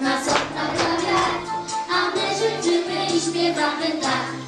na co tak a my życzymy i śpiewamy tak.